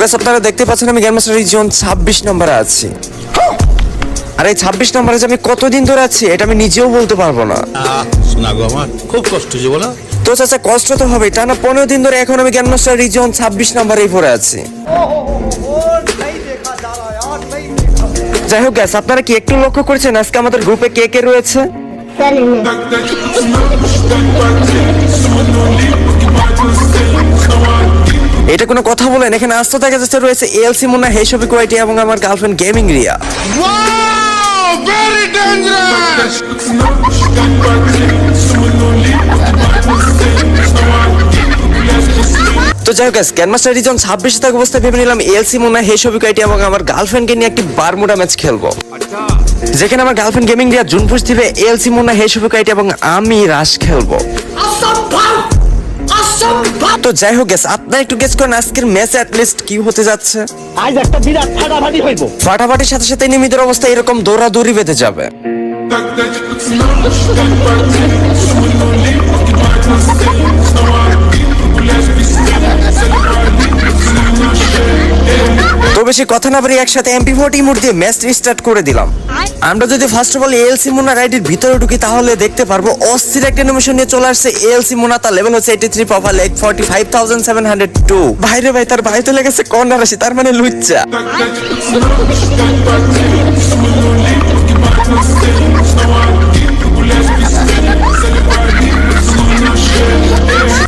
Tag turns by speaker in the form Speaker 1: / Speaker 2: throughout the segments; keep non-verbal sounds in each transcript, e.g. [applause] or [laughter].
Speaker 1: Guys, আপনারা দেখতে পাচ্ছেন আমি গ্যান্ডমাস্টার রিজন ছাব্বিশ নম্বরে আছি। আর এই ছাব্বিশ নম্বরে যে আমি কতদিন ধরে আছি এটা আমি নিজেও বলতে পারব না।
Speaker 2: শোনা গো আমার খুব কষ্ট যে বলো।
Speaker 1: তো চাচা কষ্ট তো হবে টানা পনেরো দিন ধরে এখন আমি গ্যান্ডমাস্টার রিজন ছাব্বিশ নম্বরেই পড়ে আছি। যাই হোক গ্যাস আপনারা কি একটু লক্ষ্য করেছেন আজকে আমাদের গ্রুপে কে কে রয়েছে? এটা কোনো কথা বলেন এখানে আস্ত দেখা যাচ্ছে রয়েছে এলসি মুন্না হেসবি কোয়াইটি এবং আমার গার্লফ্রেন্ড গেমিং রিয়া। তো যাই হোক ক্যানমাস্টার রিজন ছাব্বিশে থাকা অবস্থায় ভেবে নিলাম এলসি মুন্না হেসবি কোয়াইটি এবং আমার গার্লফ্রেন্ডকে নিয়ে একটি বারমুডা ম্যাচ খেলব। যেখানে আমার গার্লফ্রেন্ড গেমিং রিয়া জুনপুশ দিবে এলসি মুন্না হেসবি কোয়াইটি এবং আমি রাশ খেলব। তো যাই হোক গেস আপনারা একটু গেস করেন আজকের ম্যাচ অ্যাটলিস্ট কি হতে যাচ্ছে।
Speaker 3: আজ একটা বিরাট ফাটাফাটি হইব।
Speaker 1: ফাটাফাটির সাথে সাথে নিমিদের অবস্থা এরকম দৌড়াদৌড়ি বেঁধে যাবে। [laughs] তো বেশি কথা না বাড়ি একসাথে এমপি ফোর্টি মোড দিয়ে ম্যাচ স্টার্ট করে দিলাম। আমরা যদি first of all LC Mona রাইডের ভিতরে ঢুকি, তাহলে দেখতে পারব অস্থির একটা অ্যানিমেশন নিয়ে চলে আসছে এলসি মোনা তার লেভেল হচ্ছে eighty three profile eight forty five thousand seven hundred two ভাইরে ভাই, তার ভাই লেগেছে কর্নার আসি, তার মানে লুচ্চা।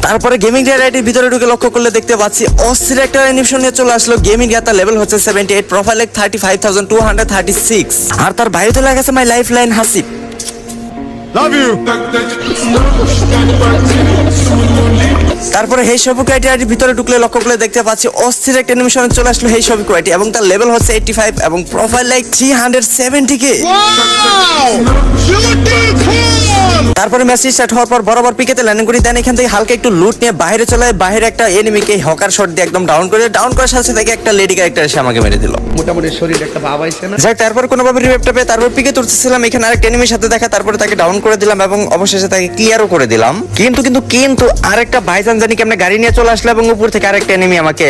Speaker 1: তারপরে গেমিং রাইডের ভিতরে ঢুকে লক্ষ্য করলে দেখতে পাচ্ছি অস্থির একটা অ্যানিমেশন নিয়ে চলে আসলো। গেমিং ইয়াতা লেভেল হচ্ছে seventy eight profile thirty five thousand two hundred thirty six আর তার বাইরে চলে গেছে মাই লাইফ লাইন হাসিব তারপরে হেই সবু ক্রাইটেরিয়ার ভিতরে ঢুকলে লক্ষ্য করলে দেখতে পাচ্ছি অস্থির একটা অ্যানিমেশন চলে আসলো হেই সবু ক্রাইটেরিয়া এবং তার লেভেল হচ্ছে এইটটি ফাইভ এবং profile like three hundred seventy K তারপরে ম্যাচ স্টার্ট হওয়ার পর বরাবর পিকেতে ল্যান্ডিং করে দেন এখান থেকে হালকা একটু লুট নিয়ে বাইরে চলে যায় বাইরে একটা এনিমিকে হকার শট দিয়ে একদম ডাউন করে ডাউন করার সাথে সাথে একটা লেডি ক্যারেক্টার এসে আমাকে মেরে দিল।
Speaker 3: মোটামুটি শরীর একটা ভাব আইছে না?
Speaker 1: যাক তারপর কোনোভাবে রিভেপটা পেয়ে তারপর পিকে তুলতেছিলাম এখানে আরেকটা এনিমির সাথে দেখা তারপরে তাকে ডাউন করে দিলাম এবং অবশেষে তাকে ক্লিয়ারও করে দিলাম। কিন্তু কিন্তু কিন্তু আরেকটা ভাইজান জানি কেমনে গাড়ি নিয়ে চলে আসলো এবং উপর থেকে আরেকটা এনিমি আমাকে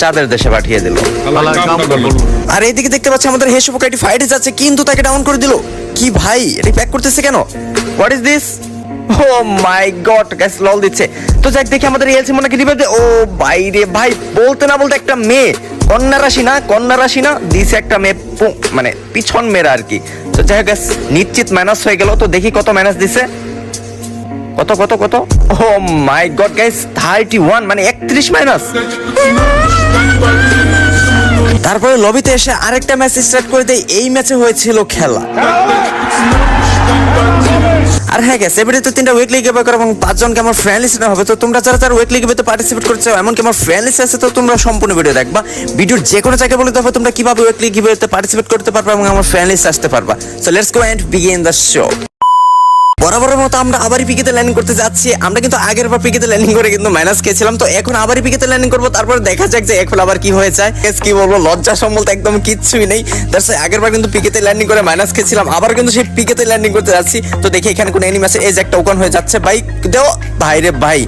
Speaker 1: চাঁদের দেশে পাঠিয়ে দিল। আর এইদিকে দেখতে পাচ্ছি আমাদের হেসু ফাইটে যাচ্ছে কিন্তু তাকে ডাউন করে দিল। কি ভাই এটা প্যাক করতেছে কেন? What is this oh my god gas লল দিচ্ছে। তো যাক দেখি আমাদের এলসি মনে কি ও ভাই রে ভাই বলতে না বলতে একটা মেয়ে কন্যা রাশি না, কন্যা রাশি না, দিছে একটা মেয়ে মানে পিছন মেয়েরা আর কি। তো যাই হোক নিশ্চিত ম্যানাস হয়ে গেল। তো দেখি কত ম্যানাস দিছে। কত কত কত? ও my god guys thirty one মানে একত্রিশ মাইনাস তারপরে লবিতে এসে আরেকটা ম্যাচ স্টার্ট করে দেয়। এই ম্যাচে হয়েছিল খেলা। আর হ্যাঁ গ্যাস এবারে তো তিনটা উইকলি গেবে করো এবং পাঁচজন কেমন ফ্রেন্ড লিস্ট হবে। তো তোমরা যারা যারা উইকলি গেবে পার্টিসিপেট করছ, এমনকি আমার ফ্রেন্ড লিস্ট আছে, তো তোমরা সম্পূর্ণ ভিডিও দেখবা। ভিডিওর যে কোনো জায়গায় বলে দেবো তোমরা কীভাবে উইকলি গিভেতে পার্টিসিপেট করতে পারবা এবং আমার ফ্রেন্ড লিস্ট আসতে পারবা। So let's go and begin the show বরাবরের মতো আমরা আবারই পিকেতে ল্যান্ডিং করতে যাচ্ছি। আমরা কিন্তু আগের বার পিকেতে ল্যান্ডিং করে কিন্তু মাইনাস খেয়েছিলাম। তো এখন আবারই পিকেতে ল্যান্ডিং করব, তারপর দেখা যাক যে এখন আবার কি হয়ে যায়। কি বলব লজ্জা সম্বল একদম কিচ্ছুই নেই। দ্যাটস আগের বার কিন্তু পিকেতে ল্যান্ডিং করে মাইনাস খেয়েছিলাম। আবার কিন্তু সেই পিকেতে ল্যান্ডিং করতে যাচ্ছি। তো দেখি এখানে কোন এনিমি আছে। এই একটা ওকান হয়ে যাচ্ছে। ভাই, দেও, ভাই রে ভাই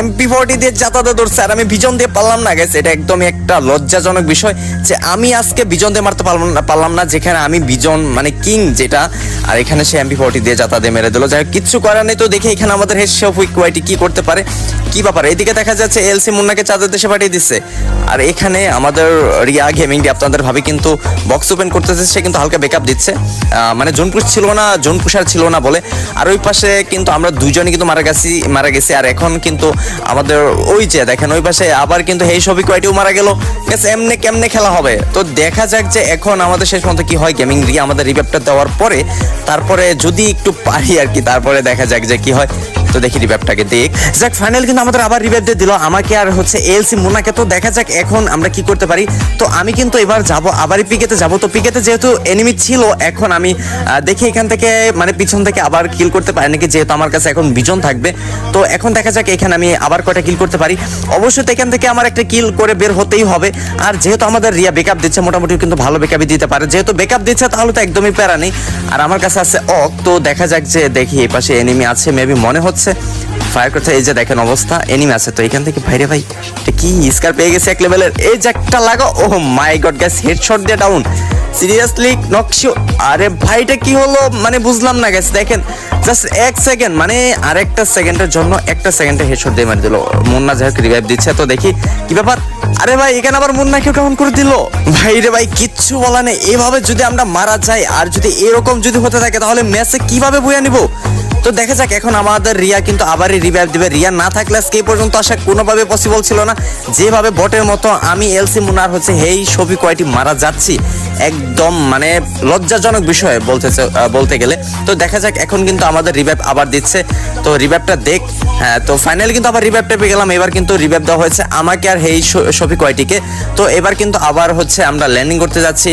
Speaker 1: এমপি ফোর্টি দিয়ে যাতায়াত ধরছে। আর আমি বিজন দিয়ে পারলাম না গেছে এটা একদমই একটা লজ্জাজনক বিষয় যে আমি আজকে বিজন দিয়ে মারতে পারলাম না পারলাম না, যেখানে আমি বিজন মানে কিং যেটা। আর এখানে সে এমপি ফোর্টি দিয়ে যাতা দিয়ে মেরে দিল। যাই কিচ্ছু করার নেই তো দেখি এখানে আমাদের হেড শেফ উইকওয়াইটি কি করতে পারে, কি ব্যাপার? এইদিকে দেখা যাচ্ছে এলসি মুন্নাকে চাঁদের দেশে পাঠিয়ে দিচ্ছে। আর এখানে আমাদের রিয়া গেমিং আপনাদের ভাবে কিন্তু বক্স ওপেন করতেছে, সে কিন্তু হালকা ব্যাকআপ দিচ্ছে। মানে জোনপুষ ছিল না জোনপুষার ছিল না বলে। আর ওই পাশে কিন্তু আমরা দুজনই কিন্তু মারা গেছি মারা গেছি। আর এখন কিন্তু আমাদের ওই যে দেখেন, ওই পাশে আবার কিন্তু এই সবই কয়টিও মারা গেল। এমনি কেমনে খেলা হবে? তো দেখা যাক যে এখন আমাদের শেষ পর্যন্ত কি হয় গেমিং রিয়া আমাদের রিভ্যাপটা দেওয়ার পরে। তারপরে যদি একটু পারি আর কি তারপরে দেখা যাক যে কি হয়। তো দেখি রিভ্যাপটাকে দেখ। যাক ফাইনাল কিন্তু আমাদের আবার রিভ্যাপ দিয়ে দিল। আমাকে আর হচ্ছে এলসি মুনাকে। তো দেখা যাক এখন আমরা কি করতে পারি। তো আমি কিন্তু এবার যাব আবারই পিকেতে যাব। তো পিকেতে যেহেতু এনিমি ছিল, এখন আমি দেখি এখান থেকে মানে পিছন থেকে আবার কিল করতে পারি। নাকি যেহেতু আমার কাছে এখন বিজন থাকবে। তো এখন দেখা যাক, এখানে আমি আবার কয়টা কিল করতে পারি। অবশ্যই তো এখান থেকে আমার একটা কিল করে বের হতেই হবে। আর যেহেতু আমাদের রিয়া বেকআপ দিচ্ছে, মোটামুটি কিন্তু ভালো বেকআপই দিতে পারে। যেহেতু বেকআপ দিচ্ছে, তাহলে তো একদমই প্যারা নেই। আর আমার কাছে আছে অক। তো দেখা যাক যে দেখি এই পাশে এনিমি আছে মেবি মনে হচ্ছে ফায়ার করতে এই যে দেখেন অবস্থা এনিমি আছে। তো এখান থেকে ভাইরে ভাই, এটা কি? স্কার পেয়ে গেছে এক লেভেলের এই যে একটা লাগা oh my god gas headshot দিয়ে ডাউন সিরিয়াসলি নকশিও, আরে ভাইটা কি হলো? মানে বুঝলাম না গ্যাস দেখেন জাস্ট এক সেকেন্ড মানে আরেকটা সেকেন্ডের জন্য একটা সেকেন্ডে হেডশট দিয়ে মারি দিল। মুন্না যাই হোক রিভাইভ দিচ্ছে। তো দেখি, কি ব্যাপার? আরে ভাই, এখানে আবার মুন্না কেউ কেমন করে দিল? ভাই রে ভাই, কিচ্ছু বলা নেই। এভাবে যদি আমরা মারা যাই, আর যদি এরকম যদি হতে থাকে, তাহলে ম্যাচে কীভাবে বইয়া নিব? তো দেখা যাক, এখন আমাদের রিয়া কিন্তু আবারই রিভাইভ দিবে। রিয়া না থাকলে আজকে পর্যন্ত আসা কোনোভাবে পসিবল ছিল না। যেভাবে বটের মতো আমি এলসি মুনার হচ্ছে, হেই, ছবি কয়টি মারা যাচ্ছি? একদম মানে লজ্জাজনক বিষয় বলতে বলতে গেলে। তো দেখা যাক, এখন কিন্তু আমাদের রিভাইভ আবার দিচ্ছে। তো রিভাইভটা দেখ হ্যাঁ তো ফাইনালি কিন্তু আবার রিভাইভটা পেয়ে গেলাম। এবার কিন্তু রিভাইভ দেওয়া হয়েছে আমাকে আর হেই ছবি কয়টিকে। তো এবার কিন্তু আবার হচ্ছে আমরা ল্যান্ডিং করতে যাচ্ছি।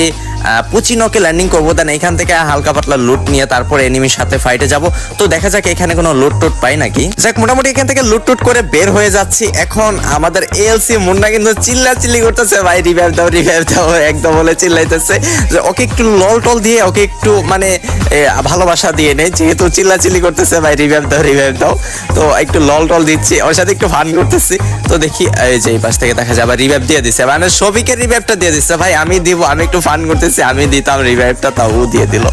Speaker 1: পুচিনোকে ল্যান্ডিং করব দেন এখান থেকে হালকা পাতলা লুট নিয়ে তারপরে এনিমির সাথে ফাইটে যাব। তো দেখা যাক এখানে কোনো লুট টুট পাই নাকি। যাক, মোটামুটি এখান থেকে লুট টুট করে বের হয়ে যাচ্ছি। এখন আমাদের এলসি মুন্না কিন্তু চিল্লা চিল্লি করতেছে, ভাই রিভাইভ দাও রিভাইভ দাও, একদম বলে চিল্লাইতেছে। যে ওকে একটু লল টল দিয়ে, ওকে একটু মানে ভালোবাসা দিয়ে নেই, যেহেতু চিল্লা চিল্লি করতেছে, ভাই রিভাইভ দাও রিভাইভ দাও। তো একটু লল টল দিচ্ছি, ওর সাথে একটু ফান করতেছি। তো দেখি, এই যে এই পাশ থেকে দেখা যায়, আবার রিভাইভ দিয়ে দিচ্ছে মানে সবিকের রিভাইভটা দিয়ে দিচ্ছে ভাই, আমি দিব, আমি একটু ফান করতেছি। আমি দিতাম রিভাইভটা তাও দিয়ে দিল।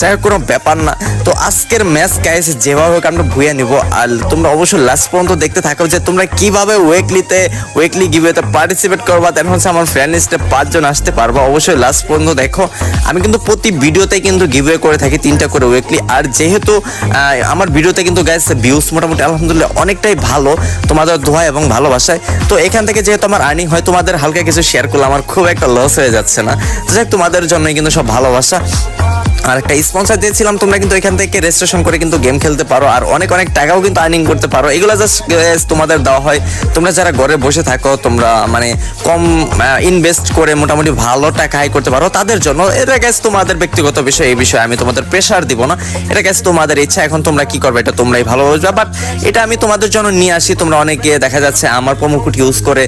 Speaker 1: যাই কোনো ব্যাপার না। তো আজকের ম্যাচ গাইস যেভাবে হোক আমরা ভুয়ে নিব। আর তোমরা অবশ্যই লাস্ট পর্যন্ত দেখতে থাকো যে তোমরা কীভাবে ওয়েকলিতে ওয়েকলি গিভওয়েতে পার্টিসিপেট করবা। দেন হচ্ছে আমার ফ্রেন্ড লিস্টে পাঁচজন আসতে পারবা। অবশ্যই লাস্ট পর্যন্ত দেখো। আমি কিন্তু প্রতি ভিডিওতে কিন্তু গিভওয়ে করে থাকি তিনটা করে উইকলি আর যেহেতু আমার ভিডিওতে কিন্তু গাইস ভিউজ মোটামুটি আলহামদুলিল্লাহ অনেকটাই ভালো তোমাদের দোয়া এবং ভালোবাসায়। তো এখান থেকে যেহেতু আমার আর্নিং হয় তোমাদের হালকা কিছু শেয়ার করলে আমার খুব একটা লস হয়ে যাচ্ছে না। তো যাই হোক, তোমাদের জন্যই কিন্তু সব ভালোবাসা। আর একটা স্পন্সর দিয়েছিলাম, তোমরা কিন্তু এখান থেকে রেজিস্ট্রেশন করে কিন্তু গেম খেলতে পারো। আর অনেক অনেক টাকাও কিন্তু আর্নিং করতে পারো। এগুলো জাস্ট তোমাদের দেওয়া হয়। তোমরা যারা ঘরে বসে থাকো, তোমরা মানে কম ইনভেস্ট করে মোটামুটি ভালো টাকা আয় করতে পারো। তাদের জন্য, এটা গ্যাস তোমাদের ব্যক্তিগত বিষয়, এই বিষয়ে আমি তোমাদের প্রেশার দিব না। এটা গ্যাস তোমাদের ইচ্ছা, এখন তোমরা কি করবে এটা তোমরাই ভালো বুঝবে। বাট এটা আমি তোমাদের জন্য নিয়ে আসি। তোমরা অনেকে দেখা যাচ্ছে আমার প্রমোকুট ইউজ করে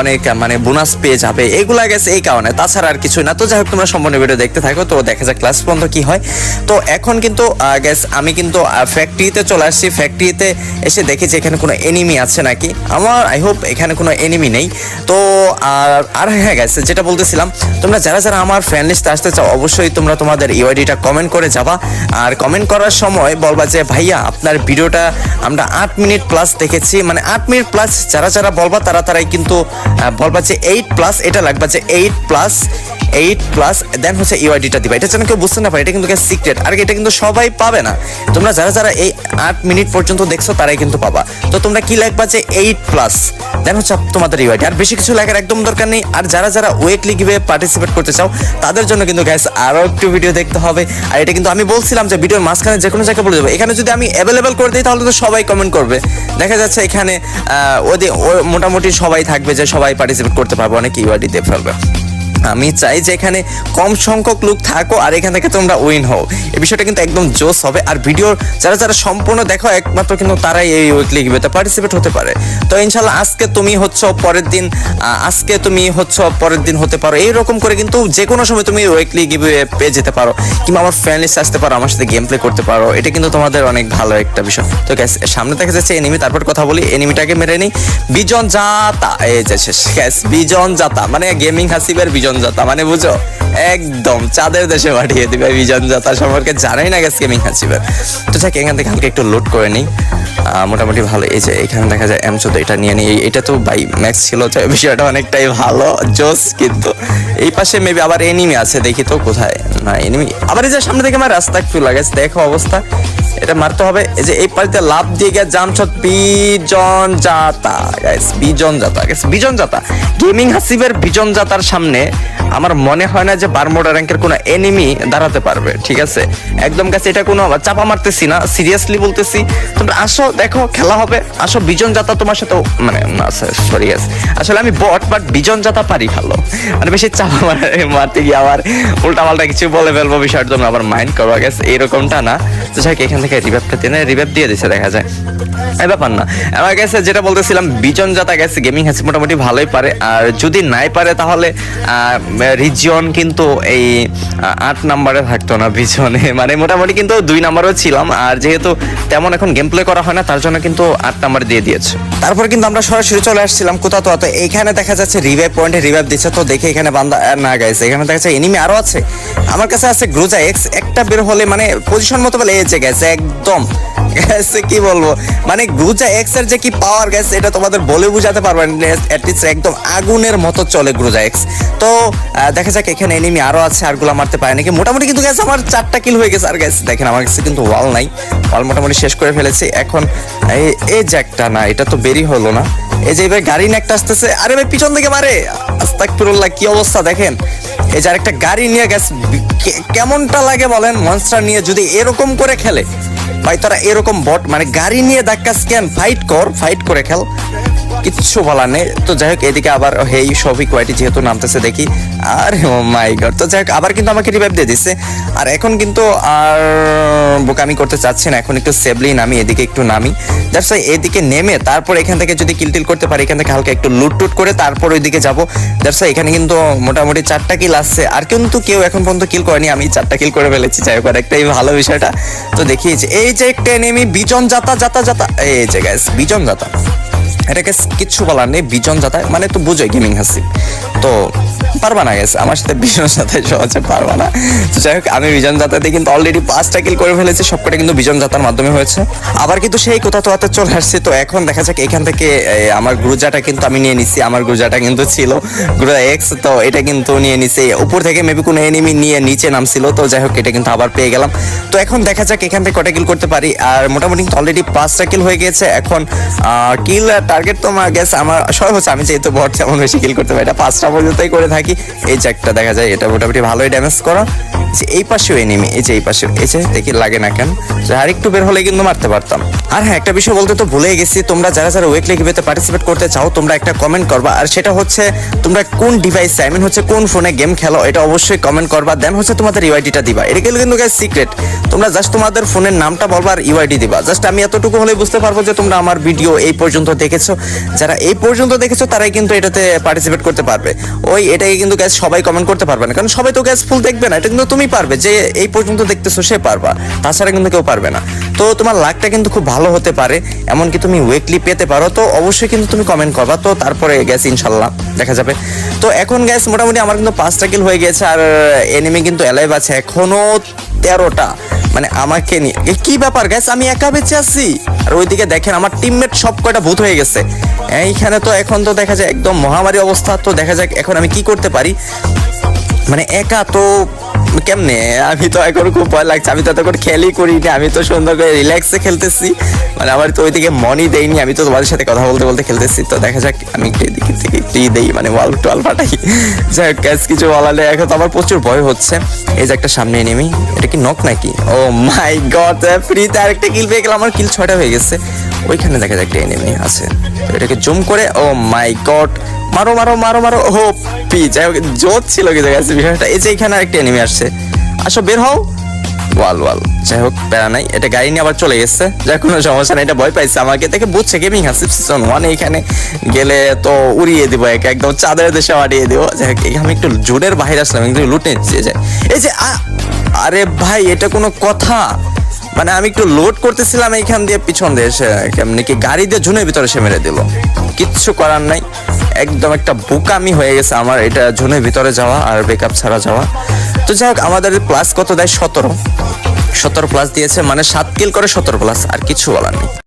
Speaker 1: অনেক মানে বোনাস পেয়ে যাবে। এগুলা গেছে এই কারণে, তাছাড়া আর কিছুই না। তো যাই হোক, তোমরা সম্পূর্ণ ভিডিও দেখতে থাকো। তো দেখা যাক ক্লাস পর্যন্ত কি হয়? তো এখন কিন্তু গ্যাস আমি কিন্তু ফ্যাক্টরিতে চলে আসছি। ফ্যাক্টরিতে এসে দেখেছি এখানে কোনো এনিমি আছে নাকি। আমার আই হোপ এখানে কোনো এনিমি নেই। তো, আর আর হ্যাঁ গ্যাস যেটা বলতেছিলাম, তোমরা যারা যারা আমার ফ্রেন্ড লিস্টে আসতে চাও, অবশ্যই তোমরা তোমাদের ইউআইডিটা কমেন্ট করে যাবা। আর কমেন্ট করার সময় বলবা যে, ভাইয়া, আপনার ভিডিওটা আমরা আট মিনিট প্লাস দেখেছি। মানে আট মিনিট প্লাস যারা যারা বলবা, তারা, তারাই কিন্তু বলবা যে এইট প্লাস এটা লাগবা যে eight plus eight plus then হচ্ছে ইউআইডিটা দিবা। এটা যেন কেউ বুঝতে না পারে এটা কিন্তু সিক্রেট আর এটা কিন্তু সবাই পাবে না। তোমরা যারা যারা এই আট মিনিট পর্যন্ত দেখছ, তারাই কিন্তু পাবা। তো তোমরা কি লাগবা যে এইট প্লাস দেন হচ্ছে তোমাদের ইউআইডি আর বেশি কিছু লাগার একদম দরকার নেই। আর যারা যারা উইকলি গিভে পার্টিসিপেট করতে চাও, তাদের জন্য কিন্তু গ্যাস আরও একটু ভিডিও দেখতে হবে। আর এটা কিন্তু আমি বলছিলাম যে ভিডিওর মাঝখানে যে কোনো জায়গায় বলে দেবো। এখানে যদি আমি অ্যাভেলেবেল করে দিই, তাহলে তো সবাই কমেন্ট করবে। দেখা যাচ্ছে এখানে ওদের মোটামুটি সবাই থাকবে যে সবাই পার্টিসিপেট করতে পারবে। অনেক ইউআইডি দিয়ে ফেলবে। আমি চাই যে এখানে কম সংখ্যক লোক থাকো আর এখান থেকে তোমরা উইন হও। এই বিষয়টা কিন্তু একদম জোস হবে। আর ভিডিওর যারা যারা সম্পূর্ণ দেখো, একমাত্র কিন্তু তারাই এই উইকলি গিভেতে পার্টিসিপেট হতে পারে। তো ইনশাল্লাহ আজকে তুমি হচ্ছ, পরের দিন আজকে তুমি হচ্ছ, পরের দিন হতে পারো। এইরকম করে কিন্তু যে কোনো সময় তুমি উইকলি গিভে পেয়ে যেতে পারো। কিংবা আমার লিস্ট আসতে পারো, আমার সাথে গেম প্লে করতে পারো। এটা কিন্তু তোমাদের অনেক ভালো একটা বিষয়। তো গ্যাস সামনে দেখা যাচ্ছে এনিমি তারপর কথা বলি এনিমিটাকে মেরে নিই। বিজন জাতা, এই যে শেষ। গ্যাস বিজন জাতা মানে গেমিং হাসিবের বিজন জাতা মানে বুঝো? একদম চাঁদের দেশে পাঠিয়ে দিবে বিজন যাতা সম্পর্কে জানাই না গ্যাস গেমিং হাসিবের তো যাক, এখান থেকে হালকা একটু লোড করে নিই। মোটামুটি ভালো। এই যে, এখানে দেখা যায় এম চোদ্দ, এটা নিয়ে নিই। এটা তো বাই ম্যাক্স ছিল, তো বিষয়টা অনেকটাই ভালো জোস কিন্তু। এই পাশে মেবি আবার এনিমি আছে, দেখি তো কোথায়। না এনিমি আবার এই যে সামনে থেকে আমার রাস্তা একটু লাগে দেখো অবস্থা। এটা মারতে হবে। এই যে, এই পাশে লাভ দিয়ে গিয়ে জামছত বিজন জাতা গাইস বিজন জাতা গাইস বিজন জাতা গেমিং হাসিবের বিজন জাতার সামনে আমার মনে হয় না যে বারমোডা র্যাঙ্কের কোনো এনিমি দাঁড়াতে পারবে, ঠিক আছে? একদম কাছে এটা কোনো চাপা মারতেছি না সিরিয়াসলি বলতেছি। তোমরা আসো, দেখো, খেলা হবে। আসো, বিজন জাতা তোমার সাথে মানে না সরি আসলে আমি বট বাট বিজন জাতা পারি ভালো। মানে বেশি চাপা মারা, মারতে গিয়ে আবার উল্টা পাল্টা কিছু বলে ফেলব বিষয়ের জন্য, আবার মাইন্ড করব গেছে এরকমটা না। তো যাই এখান থেকে রিভাইভটা টেনে রিভাইভ দিয়ে দিছে, দেখা যায়। এই ব্যাপার না। আমার কাছে যেটা বলতেছিলাম, বিজন জাতা গেছে গেমিং হাসি মোটামুটি ভালোই পারে। আর যদি নাই পারে তাহলে রিজিয়ন কিন্তু এই আট নাম্বারে থাকতো না পিছনে। [laughs] মানে মোটামুটি কিন্তু দুই নাম্বারও ছিলাম, আর যেহেতু তেমন এখন গেম প্লে করা হয় না, তার জন্য কিন্তু আট নাম্বার দিয়ে দিয়েছে। তারপর কিন্তু আমরা সরাসরি চলে আসছিলাম কোথাও তো এইখানে দেখা যাচ্ছে রিভাইভ পয়েন্টে রিভাইভ দিচ্ছে। তো দেখে এখানে বান্দা না গাইছে এখানে দেখা যাচ্ছে এনিমি আরও আছে। আমার কাছে আছে গ্রুজা এক্স একটা বের হলে মানে পজিশন মতো বলে এসে গেছে একদম গেছে, কি বলব? মানে গ্রুজা এক্সের যে কি পাওয়ার গেছে, এটা তোমাদের বলে বুঝাতে পারবেন একদম আগুনের মতো চলে গ্রুজা এক্স তো দেখা যাক, এখানে এনিমি আরও আছে, আরগুলা মারতে পারে নাকি? মোটামুটি কিন্তু গেছে আমার চারটা কিল হয়ে গেছে। আর গেছে দেখেন, আমার কাছে কিন্তু ওয়াল নাই। ওয়াল মোটামুটি শেষ করে ফেলেছি। এখন, এই- যে একটা না, এটা তো বেরি হলো না। এই যে এবার গাড়ি নিয়ে একটা আসতেছে। আরে ভাই, পিছন দিকে মারে। আস্তাকফিরুল্লাহ কি অবস্থা দেখেন। এই যে আরেকটা গাড়ি নিয়ে গেছে কেমনটা লাগে বলেন? মনস্টার নিয়ে যদি এরকম করে খেলে। ভাই তোরা এরকম বট মানে গাড়ি নিয়ে ধাক্কা স্ক্যান ফাইট কর ফাইট করে খেল। কিচ্ছু বলার নেই। তো যাই হোক, এদিকে আবার, হেই সফিক ওয়াইটি যেহেতু নামতেছে দেখি। আর মাই গড। তো যাই হোক, আবার কিন্তু আমাকে রিভাইভ দিয়ে দিচ্ছে আর এখন কিন্তু আর বোকামি করতে চাচ্ছি না। এখন একটু সেভলি নামি, এদিকে একটু নামি। দ্যাটস ওয়াই এদিকে নেমে, তারপর এখান থেকে যদি কিল টিল করতে পারি, এখান থেকে হালকা একটু লুট টুট করে তারপর ওইদিকে যাব। দ্যাটস ওয়াই এখানে কিন্তু মোটামুটি চারটা কিল আসছে। আর কিন্তু কেউ এখন পর্যন্ত কিল করেনি। আমি চারটা কিল করে ফেলেছি। যাই হোক আর একটাই ভালো বিষয়টা। তো দেখিয়েছি। এই যে একটা নেমি বিজন যাতা যাতা যাতা। এই যে গ্যাস বিজন যাতা। এটাকে কিচ্ছু বলার নেই, বিজন যাতায় মানে তো বুঝোই গেমিং হাসি। তো পারবা না গেছে আমার সাথে বিজন যাতায় সহজে পারবা না। তো যাই হোক, আমি বিজন যাতাতে কিন্তু অলরেডি পাঁচটা কিল করে ফেলেছি, সবকটা কিন্তু বিজন যাতার মাধ্যমে হয়েছে। আবার কিন্তু সেই কোথা তো হাতে চলে আসছে, তো এখন দেখা যাক, এখান থেকে আমার গুরুজাটা কিন্তু আমি নিয়ে নিছি, আমার গুরুজাটা কিন্তু ছিল গুরুজা এক্স তো এটা কিন্তু নিয়ে নিছি, উপর থেকে মেবি কোনো এনিমি নিয়ে নিচে নামছিল, তো যাই হোক, এটা কিন্তু আবার পেয়ে গেলাম। তো এখন দেখা যাক, এখান থেকে কটা কিল করতে পারি, আর মোটামুটি অলরেডি পাঁচটা কিল হয়ে গেছে এখন কিল টার্গেট তো আমার গেছে আমার হচ্ছে আমি যেহেতু বট তেমন বেশি কিল করতে পারি এটা পাঁচটা পর্যন্তই করে থাকি। এই যে একটা দেখা যায়, এটা মোটামুটি ভালোই ড্যামেজ করা। যে এই পাশেও এনিমি এই যে এই পাশেও, এই যে দেখি লাগে না কেন। যে আর একটু বের হলে কিন্তু মারতে পারতাম। আর হ্যাঁ একটা বিষয় বলতে তো ভুলে গেছি, তোমরা যারা যারা ওয়েক লিগিবেতে পার্টিসিপেট করতে চাও, তোমরা একটা কমেন্ট করবা। আর সেটা হচ্ছে, তোমরা কোন ডিভাইসে আই মিন হচ্ছে কোন ফোনে গেম খেলো, এটা অবশ্যই কমেন্ট করবা। দেন হচ্ছে তোমাদের ইউআইডিটা দিবা। এটা কিন্তু গাইস সিক্রেট তোমরা জাস্ট তোমাদের ফোনের নামটা বলবা আর ইউআইডি দিবা। জাস্ট আমি এতটুকু হলে বুঝতে পারব যে তোমরা আমার ভিডিও এই পর্যন্ত দেখেছ? যারা এই পর্যন্ত দেখেছ, তারাই কিন্তু এটাতে পার্টিসিপেট করতে পারবে। ওই এটাকে কিন্তু গ্যাস সবাই কমেন্ট করতে পারবে না। কারণ সবাই তো গ্যাস ফুল দেখবে না। এটা কিন্তু তুমি পারবে যে এই পর্যন্ত দেখতেছো, সে পারবা। তাছাড়া কিন্তু কেউ পারবে না। তো তোমার লাকটা কিন্তু খুব ভালো হতে পারে। এমনকি তুমি উইকলি পেতে পারো। তো অবশ্যই কিন্তু তুমি কমেন্ট করবা। তো তারপরে গ্যাস ইনশাল্লাহ দেখা যাবে। তো এখন গ্যাস মোটামুটি আমার কিন্তু পাঁচটা কিল হয়ে গেছে আর এনিমি কিন্তু অ্যালাইভ আছে এখনও। তেরোটা। মানে আমাকে নিয়ে কি ব্যাপার গ্যাস আমি একা বেঁচে আছি। আর ওইদিকে দেখেন আমার টিমমেট সব কয়টা ভূত হয়ে গেছে। এইখানে তো এখন তো দেখা যায় একদম মহামারী অবস্থা, তো দেখা যাক এখন আমি কি করতে পারি। মানে একা তো কেমনে? আমি তো এখন খুব ভয় লাগছে। আমি তো এত করে খেলি করি না আমি তো সুন্দর করে রিল্যাক্সে খেলতেছি। মানে আমার তো ওইদিকে মনই দেয়নি। আমি তো তোমাদের সাথে কথা বলতে বলতে খেলতেছি। তো দেখা যাক, আমি এদিকে থেকে দেই মানে ওয়াল টুয়াল ফাটাই যাই হোক কিছু বলালে এখন তো আমার প্রচুর ভয় হচ্ছে। এই যে একটা সামনে নেমি এটা কি নক নাকি? ও মাই গড ফ্রিতে আরেকটা কিল পেয়ে গেলাম। আমার কিল ছয়টা হয়ে গেছে। ওইখানে দেখা যাক একটা এনিমি আছে। এটাকে জুম করে ও মাই গড মারো মারো মারো মারো। ও পি যাই হোক, জোর ছিল কিন্তু গেছে বিষয়টা। এই যে এখানে আরেকটা এনিমি আসছে। আসো, বের হও। ওয়াল ওয়াল। যাই হোক, প্যারা নাই। এটা গাড়ি নিয়ে আবার চলে গেছে। যাই কোনো সমস্যা নাই, এটা ভয় পাইছে আমাকে। দেখে বুঝছে গেমিং হাসিপ সিজন ওয়ান এখানে গেলে তো উড়িয়ে দিব, একে একদম চাঁদের দেশে বাড়িয়ে দিব। যাই হোক এখানে একটু জোরের বাইরে আসলাম কিন্তু লুটে নিচ্ছে যায় এই যে আরে ভাই, এটা কোনো কথা। মানে আমি একটু লোড করতেছিলাম এইখান দিয়ে, পিছন দিয়ে এসে, কেমনি কি গাড়ি দিয়ে ঝুনের ভিতরে সে মেরে দিল। কিচ্ছু করার নাই। একদম একটা বোকামি হয়ে গেছে আমার এটা ঝুনের ভিতরে যাওয়া আর বেকআপ ছাড়া যাওয়া। তো যাই হোক, আমাদের প্লাস কত দেয়? সতেরো। সতেরো প্লাস দিয়েছে মানে সাত কিল করে সতেরো প্লাস আর কিছু বলার নেই।